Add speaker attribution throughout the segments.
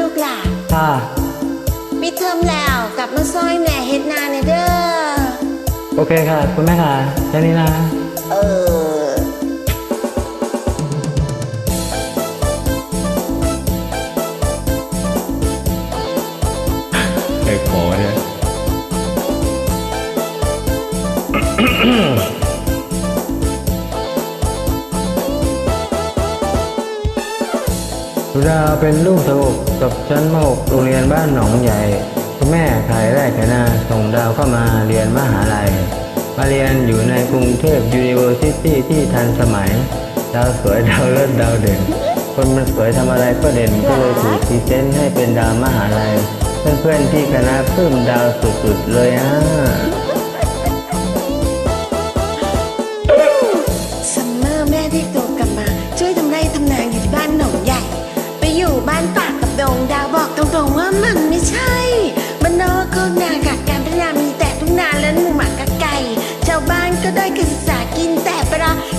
Speaker 1: ลูกหล่ะ
Speaker 2: ค่ะ
Speaker 1: ปิดเทอมแล้วกลับมาซอยแม่เฮ็ดนาเนี่ยเด้อ
Speaker 2: โอเคค่ะ คุณแม่ค่ะแค่นี้นะ
Speaker 1: เออ
Speaker 3: ไอ้ขอเนี่ย
Speaker 2: ดาเป็นลูกสะกจบชั้นม .6 โรงเรียนบ้านหนองใหญ่คุณแม่ขายไร่ขายนาส่งดาวเข้ามาเรียนมหาลัย มาเรียนอยู่ในกรุงเทพ University ที่ทันสมัย ดาวสวยดาวเลิศดาวเด่น คนมันสวยทำอะไรก็เด่นก็เลยถูกพรีเซนให้เป็นดาวมหาลัย เพื่อนๆที่คณะปลื้มดาวสุดๆเลยอะ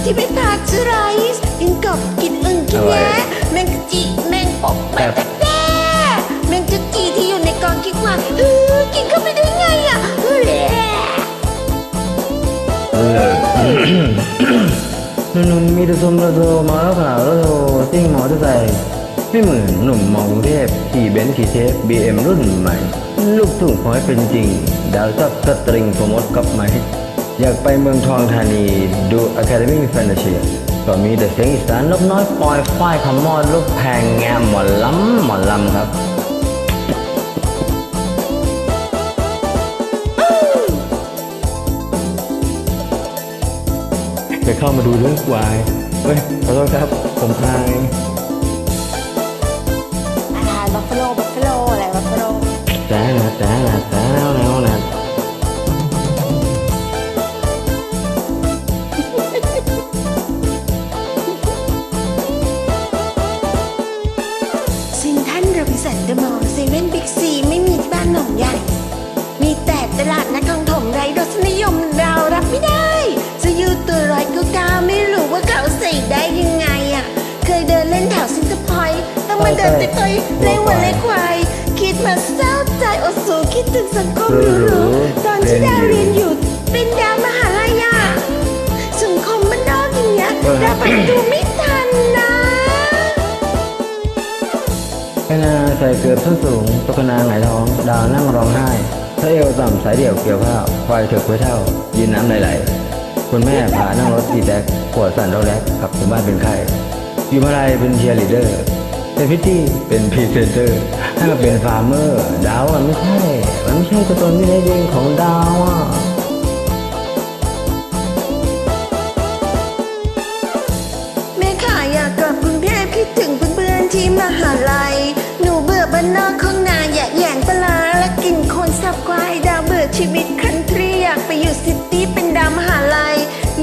Speaker 1: ที่ไม่พาเชื้อไรส์กินกบกินอึ่งกินแย้แมงกะจิแมงปบแมงกะแด้แมงจุจีที่อยู่ในกองขี้ควายเออกินเข้าไปได้ไงอะเออแหละ
Speaker 2: หนุ่มๆมีแต่ชมระโทมาแล้วข่าวระโทซิ่งมอเตอร์ไซค์ไม่เหมือนหนุ่มมองกรุงเทพขี่เบนซ์ขี่เชฟบีเอ็มรุ่นใหม่ ลูกทุ่งขอให้เป็นจริง ดาวชอบสตริงโปรโมทกับไหม อยากไปเมืองทองธานีดู Academy f a n t a s i a ก็มีแต่เสียงอีสานนกน้อยปอยฝ้ายคำมอดลูกแพงงามหมอลำหมอลำครับ
Speaker 3: จะเข้ามาดูเรื่องวายเฮ้ยขอโทษครับ ผมอาย
Speaker 1: โรบิ
Speaker 2: น
Speaker 1: สันเดอะมอลล์เซเว่นบิ๊กซีไม่มีที่บ้านหนองใหญ่ มีแต่ตลาดนักท่องถมไร้รสนิยมเรารับไม่ได้จะยืดตัวร้อยก็กาไม่รู้ว่าเขาใส่ได้ยังไงอะ เคยเดินเล่นแถวซินเตอร์พอยต์ต้องมาเดินติดตัวเล่นวันเล่นควายคิดมาเศร้าใจอดสูคิดถึงสังคมหรูๆตอนที่ดาวเรียนอยู่เป็นดาวมหาลัยอะสังคมมันนอกอย่างเงี้ยดาวไปดูไม่
Speaker 2: คณาใส่เกือบส้นสูงตกคณาหงายท้อง ดาวนั่งร้องไห้พระเอวต่ำสายเดี่ยวเกี่ยวข้าวควายเถือกไว้เท่า ยืนน้ำไหลๆคุณแม่พานั่งรถตีแดกปวดสั่นเราแรกกลับถึงบ้านเป็นไข้อยู่มาลัยเป็นเชียร์ลีดเดอร์ เป็นพิตตี้เป็นพรีเซนเตอร์ถ้าเป็นฟาร์มเมอร์ ดาวมันไม่ใช่ มันไม่ใช่ตัวตนที่แท้จริงของดาวอะ
Speaker 1: แม่ขายอยากกลับกรุงเทพคิดถึง ชีวิตคันทรีอยากไปอยู่ซิตี้เป็นดาวมหาลัย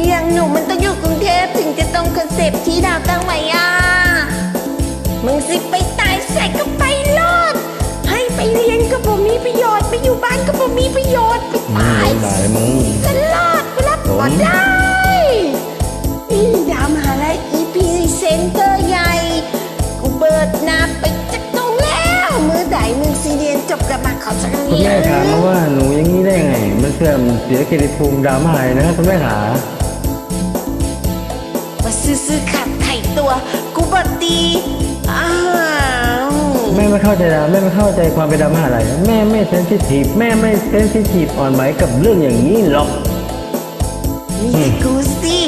Speaker 1: อย่างหนูมันต้องอยู่กรุงเทพถึงจะตรงคอนเซปต์ที่ดาวตั้งไว้อะมึงสิไปตายใส่ก็ไปโลดให้ไปเรียนก็บ่มีประโยชน์ไปอยู่บ้านก็บ่มีประโยชน์ไปตาย
Speaker 2: อืมได้มึง
Speaker 1: สลอดกูรับบ่ได้นี่ดาวมหาลัย EP Center ใหญ่ กูเบิดนาไปจากตรงแล้ว มือใดมึงซีเรียนจบกลับมาขอสักเรีย
Speaker 2: แม่ถามมาว่าหนู เสื่อมเสียเกียรติภูมิดาวมหาลัยนะครับคุณแม่ขา
Speaker 1: มาซื้อๆขับไถ่ตัวกูบดดีอ้าว
Speaker 2: แม่ไม่เข้าใจดาวแม่ไม่เข้าใจความเป็นดาวมหาลัยแม่ไม่เซนซิทีฟแม่ไม่เซนซิทีฟอ่อนไหวกับเรื่องอย่างนี้หรอก
Speaker 1: นี่กูสิ